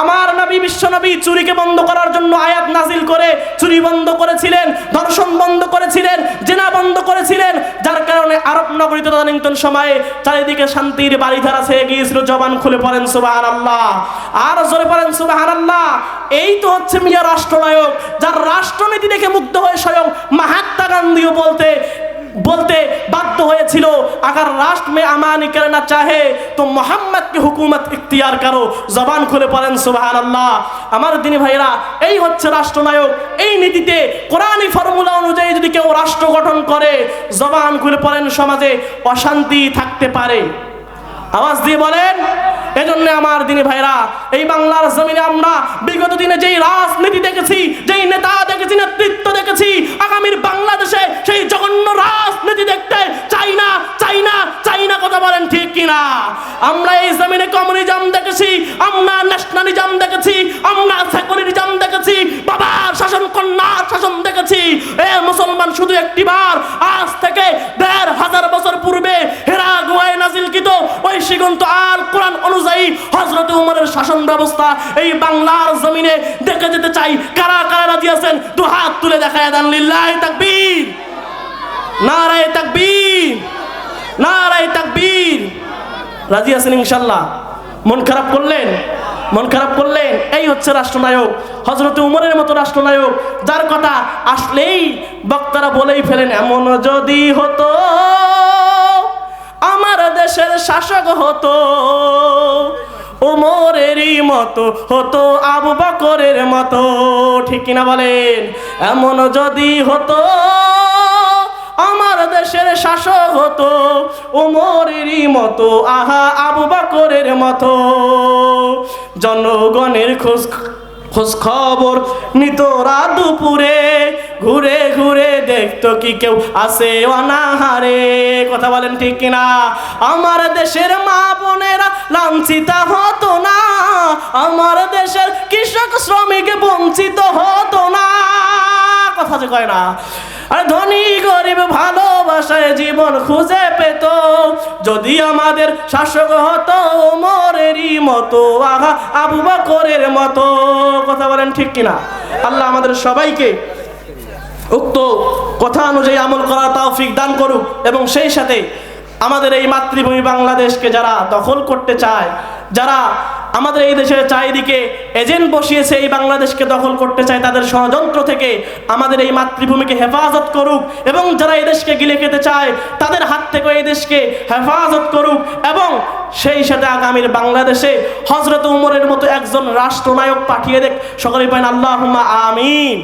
আমার নবী, বিশ্ব নবী চুরিকে বন্ধ করার জন্য আয়াত নাজিল করে চুরি বন্ধ করেছিলেন, ধর্ষণ বন্ধ করেছিলেন, জেনা বন্ধ করেছিলেন, যার কারণে আরব নগরীতে তদানীন্তন সময়ে চারিদিকে শান্তির বাড়িধারা ছেয়ে গিয়েছিল, জবান খুলে পড়েন সুবাহান আল্লাহ আর জোরে পড়েন সুবাহান আল্লাহ এই তো হচ্ছে মিয়া রাষ্ট্রনায়ক, যার রাষ্ট্রনীতি দেখে মুগ্ধ হয়ে স্বয়ং মাহাত্মা গান্ধীও বলতে বলতে বাধ্য হয়েছিল, আগার রাষ্ট্র মে আমানি করনা চাহে, তো মোহাম্মদকে হুকুমত ইখতিয়ার করো। জবান খুলে পড়েন সুবাহ আল্লাহ আমার দিনী ভাইরা এই হচ্ছে রাষ্ট্রনায়ক। এই নীতিতে কোরআনি ফর্মুলা অনুযায়ী যদি কেউ রাষ্ট্র গঠন করে, জবান খুলে পড়েন সমাজে, অশান্তি থাকতে পারে। আওয়াজ দিয়ে বলেন, এজন্য আমার দিনী ভাইরা এই বাংলার জমিনে আমরা বিগত দিনে যেই রাজনীতি দেখেছি, যেই নেতা দেখেছি, নেতৃত্ব দেখেছি জমিনে কমিউনিজম দেখেছি, আমরা ন্যাশনালিজম দেখেছি, আমরা সেকুলারিজম দেখেছি, বাবার শাসন, কন্যার শাসন দেখেছি। এ মুসলমান শুধু একটিবার আজ থেকে দেড় হাজার বছর পূর্বে হেরা গোয়ায় নাজিলকৃত ওই সিগন্ত আল কোরআন অনুযায়ী হজরত উমরের শাসন ব্যবস্থা এই বাংলার জমিনে দেখে যেতে চাই। কারা কারা রাজি আছেন? দু হাত তুলে দেখায় দেন, লিল্লাহি তাকবীর। নারায়ে তাকবীর নারায়ে তাকবীর। রাজি আছেন ইনশাল্লাহ মন খারাপ করলেন? মন খারাপ করলেন? এই হচ্ছে রাষ্ট্রনায়ক। হজরত উমরের মতো রাষ্ট্রনায়ক, যার কথা আসলেই বক্তারা বলেই ফেলেন, এমন যদি হতো, আমার দেশের শাসক হতো, উমরেরই মতো হতো, আবু বকরের মতো। ঠিক কিনা বলেন? এমন যদি হতো দেশের শাসক হতো, উমরেরই মতো, আহা আবু বকরের মতো। জনগণের খোঁজ খোঁজ খবর নিত নিতরা দুপুরে, ঘুরে ঘুরে দেখতো কি কেউ আসে অনাহারে। কথা বলেন ঠিক কিনা? আমার দেশের মা বোনেরা লাঞ্ছিত হতো না, আমার দেশের কৃষক শ্রমিক বঞ্চিত হতো না। কথা যে কয় না? আরে ধনী গরিব ভালোবাসায় জীবন খুঁজে পেত। যদি আমাদের শাসক হতো মোরেরই মতো, আহা, আবু বকরের মতো। কথা বলেন ঠিক কিনা? আল্লাহ আমাদের সবাইকে উক্ত কথা অনুযায়ী আমল করার তৌফিক দান করুক এবং সেই সাথে আমাদের এই মাতৃভূমি বাংলাদেশকে যারা দখল করতে চায়, যারা আমাদের এই দেশের চারিদিকে এজেন্ট বসিয়েছে, এই বাংলাদেশকে দখল করতে চায় তাদের ষড়যন্ত্র থেকে। আমাদের এই মাতৃভূমিকে হেফাজত করুক এবং যারা এই দেশকে গিলে খেতে চায়, তাদের হাত থেকে এই দেশকে হেফাজত করুক এবং সেই সাথে আগামীর বাংলাদেশে হজরত উমরের মতো একজন রাষ্ট্রনায়ক পাঠিয়ে দেখ। সকলে পাইন আল্লাহ আমিন।